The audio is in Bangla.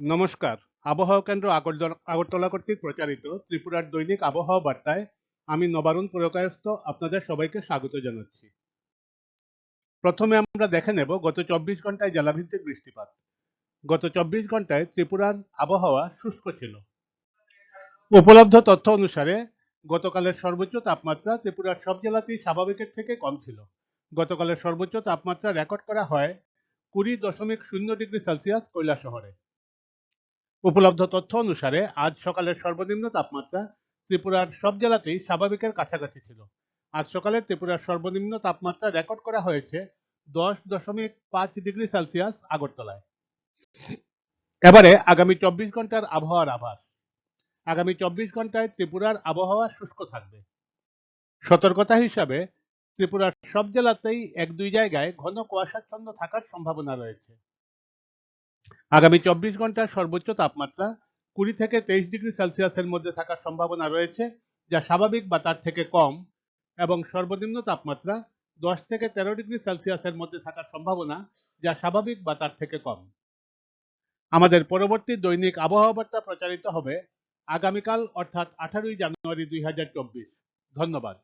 নমস্কার। আবহাওয়া কেন্দ্র আগরতলা কর্তৃক প্রচারিত ত্রিপুরার দৈনিক আবহাওয়া বার্তায় আমি নবারুণ পুরকায়স্থ, আপনাদের সবাইকে স্বাগত জানাচ্ছি। প্রথমে আমরা দেখে নেব গত চব্বিশ ঘন্টায় জেলাভিত্তিক বৃষ্টিপাত। গত চব্বিশ ঘন্টায় ত্রিপুরার আবহাওয়া শুষ্ক ছিল। উপলব্ধ তথ্য অনুসারে গতকালের সর্বোচ্চ তাপমাত্রা ত্রিপুরার সব জেলাতেই স্বাভাবিকের থেকে কম ছিল। গতকালের সর্বোচ্চ তাপমাত্রা রেকর্ড করা হয় কুড়ি দশমিক শূন্য ডিগ্রি সেলসিয়াস কৈলাসহরে। উপলব্ধ তথ্য অনুসারে আজ সকালের সর্বনিম্ন তাপমাত্রা ত্রিপুরার সব জেলাতেই স্বাভাবিকের কাছাকাছি ছিল। আজ সকালে ত্রিপুরার সর্বনিম্ন তাপমাত্রা রেকর্ড করা হয়েছে দশ দশমিক পাঁচ ডিগ্রি সেলসিয়াস আগরতলায়। এবারে আগামী চব্বিশ ঘণ্টার আবহাওয়ার আভাস। আগামী চব্বিশ ঘন্টায় ত্রিপুরার আবহাওয়া শুষ্ক থাকবে। সতর্কতা হিসাবে ত্রিপুরার সব জেলাতেই এক দুই জায়গায় ঘন কুয়াশাচ্ছন্ন থাকার সম্ভাবনা রয়েছে। আগামী চব্বিশ ঘণ্টার সর্বোচ্চ তাপমাত্রা কুড়ি থেকে তেইশ ডিগ্রি সেলসিয়াসের মধ্যে থাকার সম্ভাবনা রয়েছে, যা স্বাভাবিক বা তার থেকে কম, এবং সর্বনিম্ন তাপমাত্রা দশ থেকে তেরো ডিগ্রি সেলসিয়াসের মধ্যে থাকার সম্ভাবনা, যা স্বাভাবিক বা তার থেকে কম। আমাদের পরবর্তী দৈনিক আবহাওয়া বার্তা প্রচারিত হবে আগামীকাল, অর্থাৎ আঠারোই জানুয়ারি দুই হাজার চব্বিশ। ধন্যবাদ।